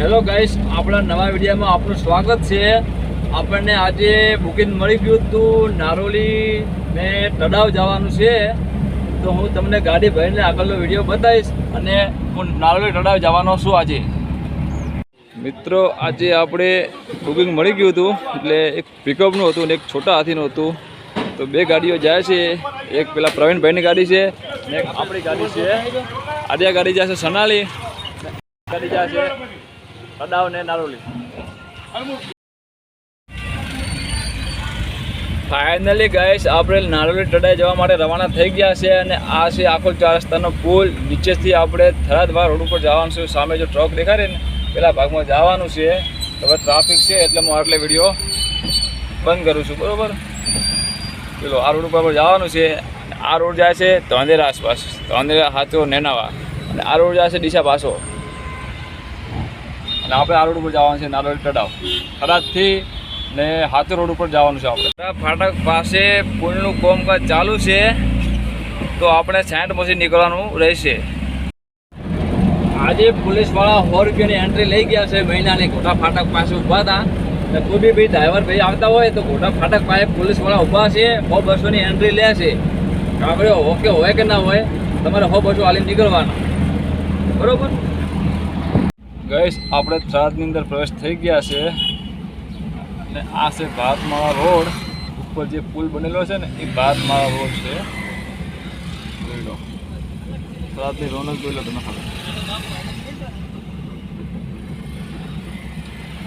Hello guys, આપણા નવા વિડીયોમાં આપનું સ્વાગત છે. આપણને આજે બુકિંગ મળી ગયું હતું નારોલી ને તળાવ જવાનું છે. તો હું તમને ગાડી ભરીને આગળનો વીડિયો બતાવીશ અને હું નારોલી તળાવ જવાનો છું આજે. મિત્રો, આજે આપણે બુકિંગ મળી ગયું હતું, એટલે એક પિકઅપનું હતું ને એક છોટા હાથીનું હતું. તો બે ગાડીઓ જાય છે. એક પેલા પ્રવીણભાઈની ગાડી છે ને એક આપણી ગાડી છે. આજે ગાડી જાય છે સનાલી. ગાડી જાય છે તડાવ ને નારોલી. ફાઇનલી ગાઈસ આપણે નારોલી તડાઈ જવા માટે રવાના થઈ ગયા છે અને આ છે આખો ચાર રસ્તાનો પુલ. નીચેથી આપણે થરાદવા રોડ ઉપર જવાનું છે. સામે જો ટ્રક દેખાડે ને, પેલા ભાગમાં જવાનું છે. હવે ટ્રાફિક છે એટલે હું આટલે વીડિયો બંધ કરું છું, બરાબર? પેલો આ રોડ ઉપર જવાનું છે. આ રોડ જાય છે તોંદેરા આસપાસ તોંદેરા હાથો નેનાવા. અને આ રોડ જાય છે ડીસા પાસો અને આપણે આ રોડ ઉપર જવાનું છે નારોલી તળાવ. થરાદથી ને હાથો રોડ ઉપર જવાનું છે આપણે. ફાટક પાસે પુલનું કોમકાજ ચાલુ છે, તો આપણે સાઠ પછી નીકળવાનું રહેશે. આજે પોલીસવાળા સો રૂપિયાની એન્ટ્રી લઈ ગયા છે, મહિનાની ઘોટા ફાટક પાસે ઊભા હતા. ને કોઈ બી ભાઈ ડ્રાઈવર ભાઈ આવતા હોય, તો ઘોટા ફાટક પાસે પોલીસવાળા ઊભા છે, સો બસોની એન્ટ્રી લે છે. આપણે ઓકે હોય કે ના હોય, તમારે સો બસો હાલી નીકળવાના. બરોબર? ગઈશ આપણે થરાદની અંદર પ્રવેશ થઈ ગયા છે. અને આ છે ભારતમાળા રોડ. ઉપર જે પુલ બનેલો છે ને, એ ભારતમાળા રોડ છે. જોઈ લો. થરાદની રોનક જોઈ લો તમે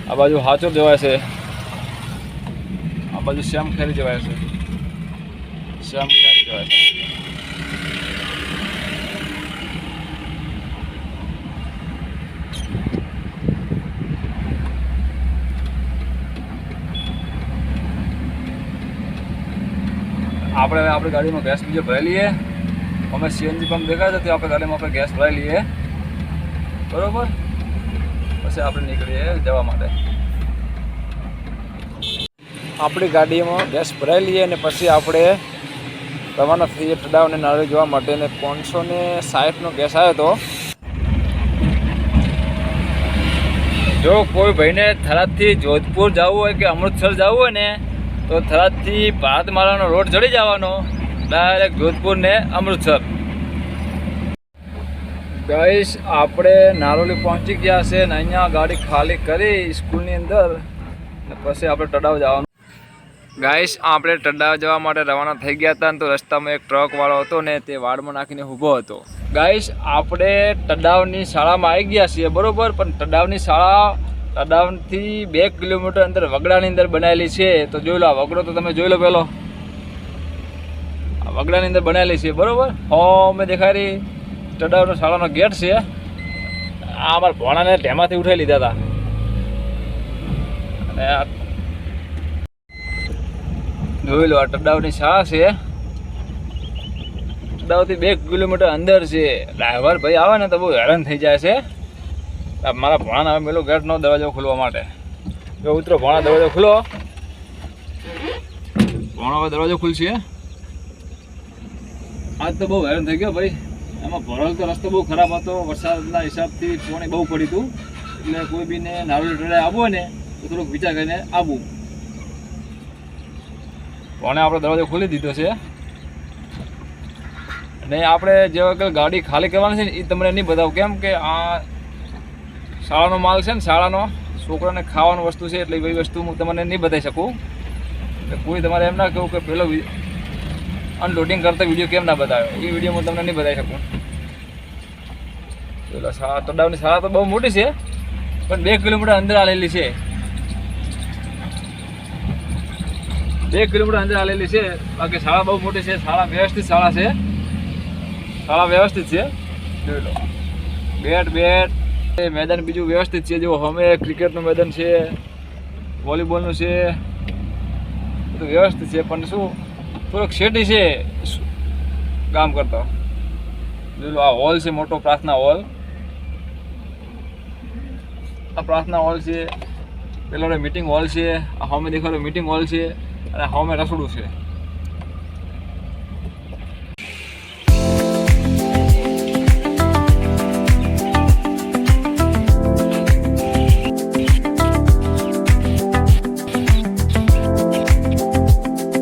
આ બાજુ હાચોર જવાય છે. આ બાજુ શ્યામ ખેરી જવાય છે. શ્યામ ખેરી જવાય છે. આપણે હવે આપણી ગાડીમાં ગેસ બીજો ભરાઈ લઈએ. અમે સીએનજી પંપ દેખાય તે આપણે ગાડીમાં આપણે ગેસ ભરાઈ લઈએ. બરોબર? પછી આપણે નીકળીએ જવા માટે. આપણી ગાડીમાં ગેસ ભરાઈ લઈએ અને પછી આપણે રવાના થઈએ ટડાવ અને નાળી જોવા માટે ને પાંચસો ને સાઠનો ગેસ આવ્યો હતો જો કોઈ ભાઈને થરાદથી જોધપુર જવું હોય કે અમૃતસર જવું હોય ને તો થરાદથી ભારતમાળાનો રોડ ચડી જવાનો. ડાયરેક્ટ જોધપુર ને અમૃતસર. ગઈશ આપણે નારોલી પહોંચી ગયા છે ને અહીંયા ગાડી ખાલી કરી સ્કૂલની અંદર. પછી આપણે ટડાવ જવાનું. ગાઈસ, આપણે ટડાવ જવા માટે રવાના થઈ ગયા હતા ને તો રસ્તામાં એક ટ્રકવાળો હતો ને તે વાડમાં નાખીને ઊભો હતો. ગાઈશ આપણે ટડાવની શાળામાં આવી ગયા છીએ, બરોબર? પણ ટડાવની શાળા તડાવથી બે કિલોમીટર અંદર વગડાની અંદર બનાવેલી છે. તો જોઈ લો, આ વગડો તો તમે જોઈ લો પેલો. આ વગડાની અંદર બનાવેલી છે, બરોબર? હો મેં દેખાય રહી તડાવનો શાળાનો ગેટ છે. આ અમારા ભોણાને ઢેમાંથી ઉઠાવી લીધા હતા. અને જોઈ લો, આ તડાવની શાળા છે. તડાવથી બે કિલોમીટર અંદર છે. ડ્રાઈવર ભાઈ આવે ને તો બહુ હેરાન થઈ જાય છે. મારા ભણા હવે પેલો ગેટનો દરવાજો ખોલવા માટે. જો ઉતરો, ભણા દરવાજો ખુલો. ભણો હવે દરવાજો ખુલશે. આજ તો બહુ હેરાન થઈ ગયો ભાઈ. એમાં ભરલ તો રસ્તો બહુ ખરાબ હતો. વરસાદના હિસાબથી પાણી બહુ પડ્યું હતું. એટલે કોઈ બીને નારોલી ટળે આવવું ને તો થોડુંક વિચાર કરીને આવવું ભણે આપણે દરવાજો ખોલી દીધો છે. અને આપણે જે વખત ગાડી ખાલી કરવાની છે ને એ તમને નહીં બતાવું. કેમ કે આ શાળાનો માલ છે ને, શાળાનો. છોકરાને ખાવાનું વસ્તુ છે એટલે એવી વસ્તુ હું તમને નહીં બતાવી શકું. એટલે કોઈ તમારે એમ ના કહું કે પેલો અનલોડિંગ કરતા વીડિયો કેમ ના બતાવ્યો એ વીડિયો હું તમને નહીં બતાવી શકું. પેલો શાળા તડાવની શાળા તો બહુ મોટી છે, પણ બે કિલોમીટર અંદર આવેલી છે. બે કિલોમીટર અંદર આવેલી છે. બાકી શાળા બહુ મોટી છે, શાળા વ્યવસ્થિત શાળા છે. શાળા વ્યવસ્થિત છે. જોઈ લો. બેટ બેટ. મેદાન બીજું વ્યવસ્થિત છે. જો અમે ક્રિકેટનું મેદાન છે વોલીબોલનું છે. બધું વ્યવસ્થિત છે, પણ શું? થોડોક શેટી છે કામ કરતો. જોયું આ હોલ છે, મોટો પ્રાર્થના હોલ આ પ્રાર્થના હોલ છે. પેલો મીટિંગ હોલ છે. આ હોમે દેખાડો મીટિંગ હોલ છે. અને હોમે રસોડું છે.